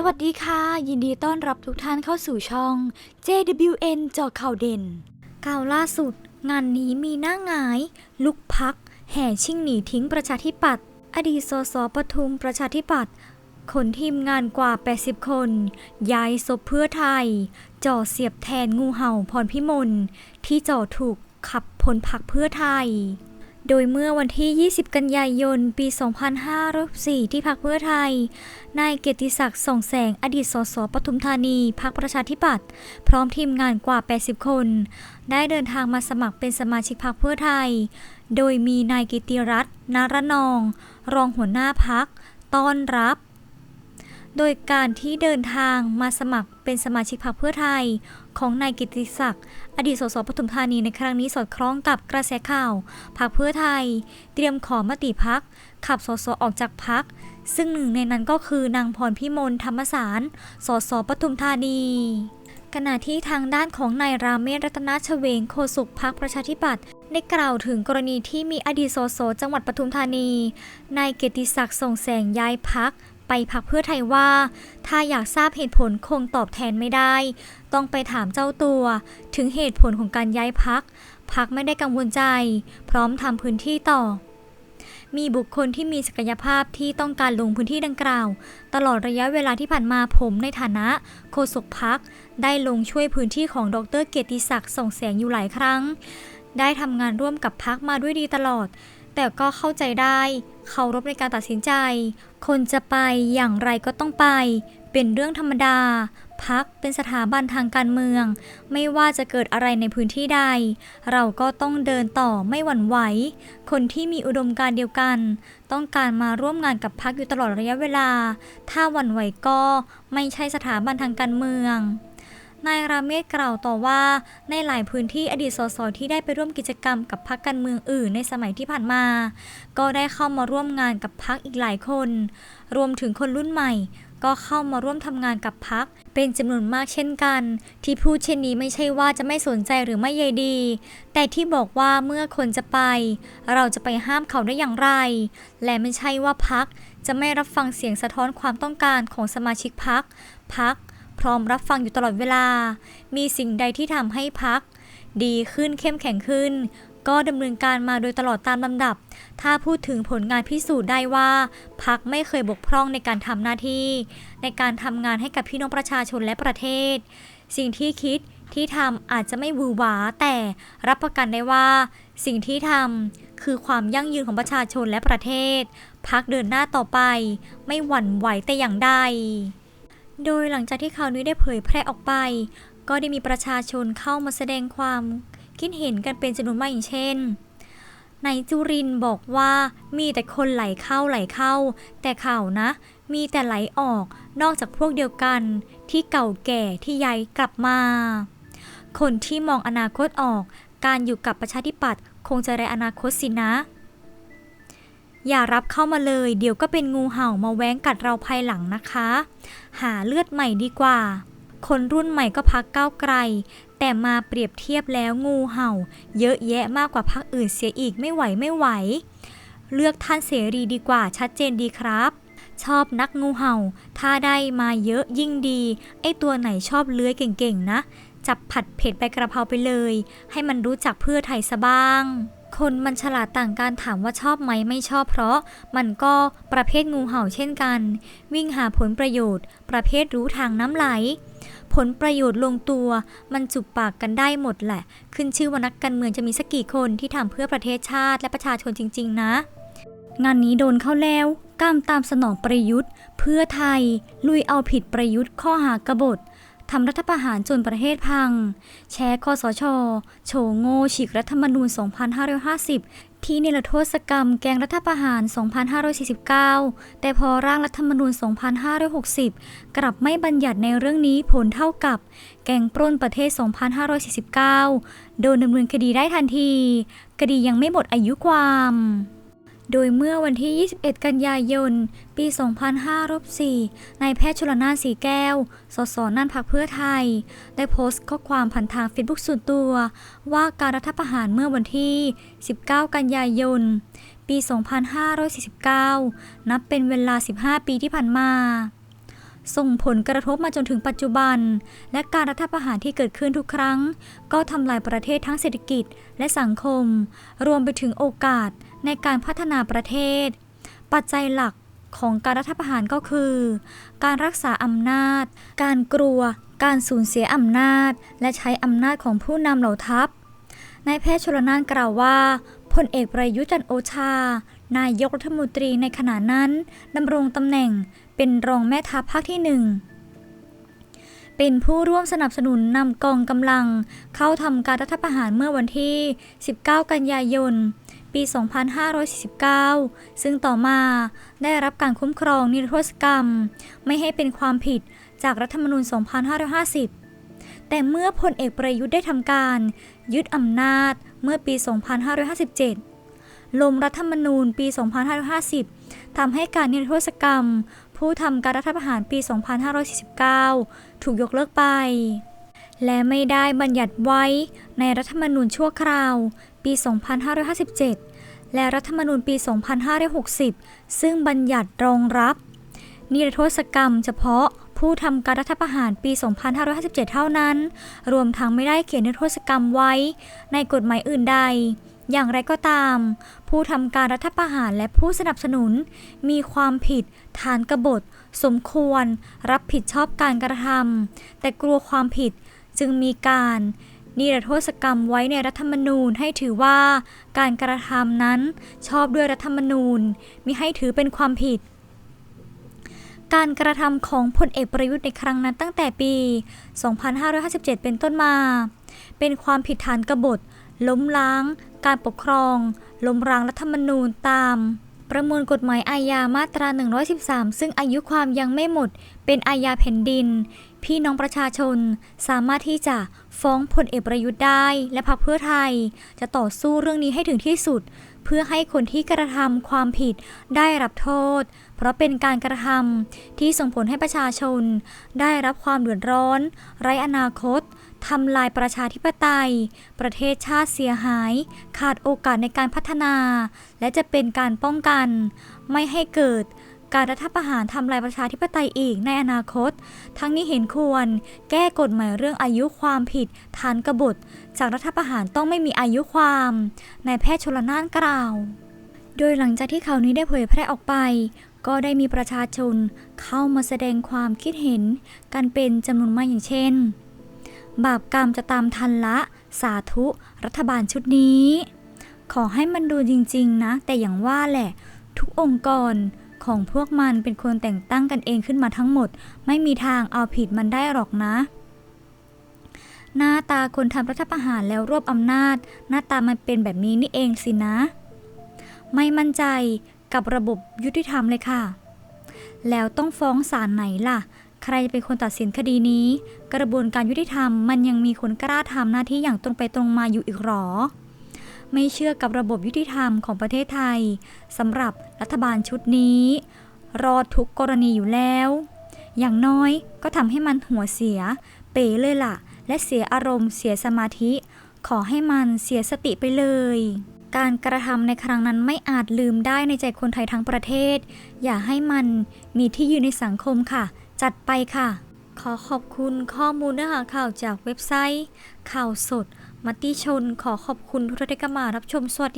สวัสดีค่ะ ยินดีต้อนรับทุกท่านเข้าสู่ช่อง JWN จอข่าวเด่น ข่าวล่าสุด งานนี้มีหน้าหงาย ลุกพัก แห่ชิงหนีทิ้งประชาธิปัตย์อดีตสสปทุมประชาธิปัตย์คนทีมงานกว่า 80 คน ย้ายศพเพื่อไทย จ่อเสียบแทนงูเห่าพรพิมลที่จ่อถูกขับพ้นพักเพื่อไทย โดยเมื่อวันที่ 20 กันยายน ปี 2504ที่พักเพื่อไทย นายเกียรติศักดิ์ส่องแสงอดีตสสปทุมธานีพักประชาธิปัตย์พร้อมทีมงานกว่า 80 คน ได้เดินทางมาสมัครเป็นสมาชิกพักเพื่อไทย โดยมีนายกิติรัตน์นารนอง รองหัวหน้าพักต้อนรับโดยการที่เดินทางมาสมัครเป็นสมาชิกพรรคเพื่อไทย ของนายกิติศักดิ์อดีตสสปทุมธานีในครั้งนี้สอดคล้องกับกระแสข่าวพรรคเพื่อไทย เตรียมขอมติพัก ขับสสออกจากพัก ซึ่งหนึ่งในนั้นก็คือนางพรพิมลธรรมสารสสปทุมธานีขณะที่ทางด้านของนายราเมศรัตนชเวงโฆษกพักประชาธิปัตย์ได้กล่าวถึงกรณีที่มีอดีตสสจังหวัดปทุมธานี นายเกติศักดิ์ส่งแสงย้ายพัก ไปพักเพื่อไทยว่า ถ้าอยากทราบเหตุผลคงตอบแทนไม่ได้ ต้องไปถามเจ้าตัว ถึงเหตุผลของการย้ายพักพักไม่ได้กังวลใจ พร้อมทำพื้นที่ต่อ มีบุคคลที่มีศักยภาพที่ต้องการลงพื้นที่ดังกล่าว ตลอดระยะเวลาที่ผ่านมาผมในฐานะโฆษกพักได้ลงช่วยพื้นที่ของดรเกียรติศักดิ์ส่องแสงอยู่หลายครั้ง ได้ทำงานร่วมกับพักมาด้วยดีตลอด แต่ก็เข้าใจได้เคารพในการตัดสินใจ คนจะไปอย่างไรก็ต้องไป เป็นเรื่องธรรมดา พักเป็นสถาบันทางการเมือง ไม่ว่าจะเกิดอะไรในพื้นที่ใด เราก็ต้องเดินต่อไม่หวั่นไหว คนที่มีอุดมการเดียวกัน ต้องการมาร่วมงานกับพักอยู่ตลอดระยะเวลา ถ้าหวั่นไหวก็ไม่ใช่สถาบันทางการเมือง นายราเมศกล่าวต่อว่าในหลายพื้นที่อดีตสสที่ได้ไปร่วมกิจกรรมกับพรรคการเมืองอื่นในสมัยที่ผ่านมา ก็ได้เข้ามาร่วมงานกับพรรคอีกหลายคน รวมถึงคนรุ่นใหม่ ก็เข้ามาร่วมทำงานกับพรรคเป็นจำนวนมากเช่นกัน ที่พูดเช่นนี้ไม่ใช่ว่าจะไม่สนใจหรือไม่ใยดี แต่ที่บอกว่าเมื่อคนจะไป เราจะไปห้ามเขาได้อย่างไร และไม่ใช่ว่าพักจะไม่รับฟังเสียงสะท้อนความต้องการของสมาชิกพักพัก พร้อมรับฟังอยู่ตลอดเวลา มีสิ่งใดที่ทำให้พัก ดีขึ้นเข้มแข็งขึ้น ก็ดำเนินการมาโดยตลอดตามลำดับ ถ้าพูดถึงผลงานพิสูจน์ได้ว่า พักไม่เคยบกพร่องในการทำหน้าที่ ในการทำงานให้กับพี่น้องประชาชนและประเทศ สิ่งที่คิดที่ทำอาจจะไม่วือหวาแต่รับประกันได้ว่า สิ่งที่ทำคือความยั่งยืนของประชาชนและประเทศ พักเดินหน้าต่อไป ไม่หวั่นไหวแต่อย่างใด โดยหลังจากที่ข่าวนี้ได้เผยแพร่ออกไป ก็ได้มีประชาชนเข้ามาแสดงความคิดเห็นกันเป็นจำนวนมากอย่างเช่นนายจุรินบอกว่ามีแต่คนไหลเข้าไหลเข้า แต่ข่าวนะ มีแต่ไหลออกนอกจากพวกเดียวกัน ที่เก่าแก่ที่ย้ายกลับมา คนที่มองอนาคตออก การอยู่กับประชาธิปัตย์คงจะไรอนาคตสินะ อย่ารับเข้ามาเลย เดี๋ยวก็เป็นงูเห่ามาแว้งกัดเราภายหลังนะคะ หาเลือดใหม่ดีกว่า คนรุ่นใหม่ก็พักก้าวไกล แต่มาเปรียบเทียบแล้วงูเห่า เยอะแยะมากกว่าพักอื่นเสียอีกไม่ไหวไม่ไหว เลือกท่านเสรีดีกว่าชัดเจนดีครับ ชอบนักงูเห่า ถ้าได้มาเยอะยิ่งดี ไอตัวไหนชอบเลื้อยเก่งๆนะ จับผัดเผ็ดใบกระเพราไปเลย ให้มันรู้จักเพื่อไทยซะบ้าง คนมันฉลาดต่างกันถามว่าชอบไหมไม่ชอบเพราะ มันก็ประเภทงูเห่าเช่นกัน วิ่งหาผลประโยชน์ ประเภทรู้ทางน้ำไหล ผลประโยชน์ลงตัว มันจุบปากกันได้หมดแหละ ขึ้นชื่อว่านักการเมืองจะมีสักกี่คนที่ทำเพื่อประเทศชาติและประชาชนจริง ๆ นะ งานนี้โดนเข้าแล้วกล้ามตามสนองประยุทธ์ เพื่อไทย ลุยเอาผิดประยุทธ์ข้อหากบฏ ทำรัฐประหารจนประเทศพัง แชร์คอสชโฉโง่ฉีกรัฐธรรมนูญ 2550 ที่นิรโทษกรรมแกงรัฐประหาร 2549 แต่พอร่างรัฐธรรมนูญ 2560 กลับไม่บัญญัติในเรื่องนี้ผลเท่ากับ แกงปล้นประเทศ 2549 โดนดำเนินคดีได้ทันที คดียังไม่หมดอายุความ โดยเมื่อวันที่ 21 กันยายน ปี 2504นายแพทย์ชลนานสีแก้ว สสนั่นพักเพื่อไทย ได้โพสต์ข้อความผ่านทางเฟซบุ๊กส่วนตัว ว่าการรัฐประหารเมื่อวันที่ 19 กันยายน ปี 2549 นับเป็นเวลา 15 ปีที่ผ่านมาส่งผลกระทบมาจนถึงปัจจุบัน และการรัฐประหารที่เกิดขึ้นทุกครั้ง ก็ทำลายประเทศทั้งเศรษฐกิจและสังคม รวมไปถึงโอกาส ในการพัฒนาประเทศ ปัจจัยหลักของการรัฐประหารก็คือ การรักษาอำนาจ การกลัว การสูญเสียอำนาจ และใช้อำนาจของผู้นำเหล่าทัพนายแพทย์ชลนานกล่าวว่าพลเอกประยุจันโอชา นายกรัฐมนตรีในขณะนั้นดำรงตำแหน่งเป็นรองแม่ทัพภาคที่หนึ่งเป็นผู้ร่วมสนับสนุนนำกองกำลัง เข้าทำการรัฐประหารเมื่อวันที่ 19 กันยายน ปี 2549 ซึ่งต่อมาได้รับการคุ้มครองนิรโทษกรรม ไม่ให้เป็นความผิดจากรัฐธรรมนูญ 2550 แต่เมื่อพลเอกประยุทธ์ได้ทำการ ยึดอำนาจเมื่อปี 2557 ลมรัฐธรรมนูญปี 2550 ทำให้การนิรโทษกรรม ผู้ทำการรัฐประหารปี 2549 ถูกยกเลิกไป และไม่ได้บัญญัติไว้ในรัฐธรรมนูญชั่วคราว ปี 2557 และรัฐธรรมนูญปี 2560 ซึ่งบัญญัติรองรับ นิรโทษกรรมเฉพาะผู้ทำการรัฐประหารปี 2557 เท่านั้น รวมทั้งไม่ได้เขียนนิรโทษกรรมไว้ในกฎหมายอื่นใด อย่างไรก็ตาม ผู้ทำการรัฐประหารและผู้สนับสนุน มีความผิดฐานกบฏ สมควร รับผิดชอบการกระทำแต่กลัวความผิด จึงมีการนิรโทษกรรมไว้ในรัฐธรรมนูญให้ถือว่าการกระทำนั้นชอบด้วยรัฐธรรมนูญมิให้ถือเป็นความผิด การกระทำของพลเอกประยุทธ์ในครั้งนั้นตั้งแต่ปี 2557 เป็นต้นมา เป็นความผิดฐานกบฏ ล้มล้าง การปกครอง ล้มล้างรัฐธรรมนูญตาม ประมวลกฎหมายอาญามาตรา 113 ซึ่งอายุความยังไม่หมด เป็นอาญาแผ่นดิน พี่น้องประชาชนสามารถที่จะฟ้องพลเอกประยุทธ์ได้ และพรรคเพื่อไทย จะต่อสู้เรื่องนี้ให้ถึงที่สุด เพื่อให้คนที่กระทำความผิดได้รับโทษ เพราะเป็นการกระทำที่ส่งผลให้ประชาชน ได้รับความเดือดร้อน ไร้อนาคต ทำลายประชาธิปไตย ประเทศชาติเสียหาย ขาดโอกาสในการพัฒนา และจะเป็นการป้องกัน ไม่ให้เกิดการรัฐประหารทำลายประชาธิปไตยอีกในอนาคต ทั้งนี้เห็นควร แก้กฎหมายเรื่องอายุความผิดฐานกบฏ จากรัฐประหารต้องไม่มีอายุความนายแพทย์ชลนานกล่าว โดยหลังจากที่ข่าวนี้ได้เผยแพร่ออกไป ก็ได้มีประชาชนเข้ามาแสดงความคิดเห็น กันเป็นจำนวนมากอย่างเช่น บาปกรรมจะตามทันละ สาธุ รัฐบาลชุดนี้ ขอให้มันดูจริงๆนะ แต่อย่างว่าแหละ ทุกองค์กรของพวกมันเป็นคนแต่งตั้งกันเองขึ้นมาทั้งหมด ไม่มีทางเอาผิดมันได้หรอกนะ หน้าตาคนทำรัฐประหารแล้วรวบอำนาจ หน้าตามันเป็นแบบนี้นี่เองสินะ ไม่มั่นใจกับระบบยุติธรรมเลยค่ะ แล้วต้องฟ้องศาลไหนล่ะ ใครจะเป็นคนตัดสินคดีนี้ กระบวนการยุติธรรมมันยังมีคนกล้าทำหน้าที่อย่างตรงไปตรงมาอยู่อีกหรอ ไม่เชื่อกับระบบยุติธรรมของประเทศไทยสำหรับรัฐบาลชุดนี้ รอดทุกกรณีอยู่แล้ว อย่างน้อยก็ทำให้มันหัวเสีย เป๋เลยล่ะ และเสียอารมณ์เสียสมาธิ ขอให้มันเสียสติไปเลยการกระทำในครั้งนั้นไม่อาจลืมได้ในใจคนไทยทั้งประเทศ อย่าให้มันมีที่ยืนในสังคมค่ะ จัดไปค่ะ ขอขอบคุณข้อมูลเนื้อหาข่าวจากเว็บไซต์ ข่าวสด มติชน ขอขอบคุณทุกท่านที่เข้ามารับชมสวัสดี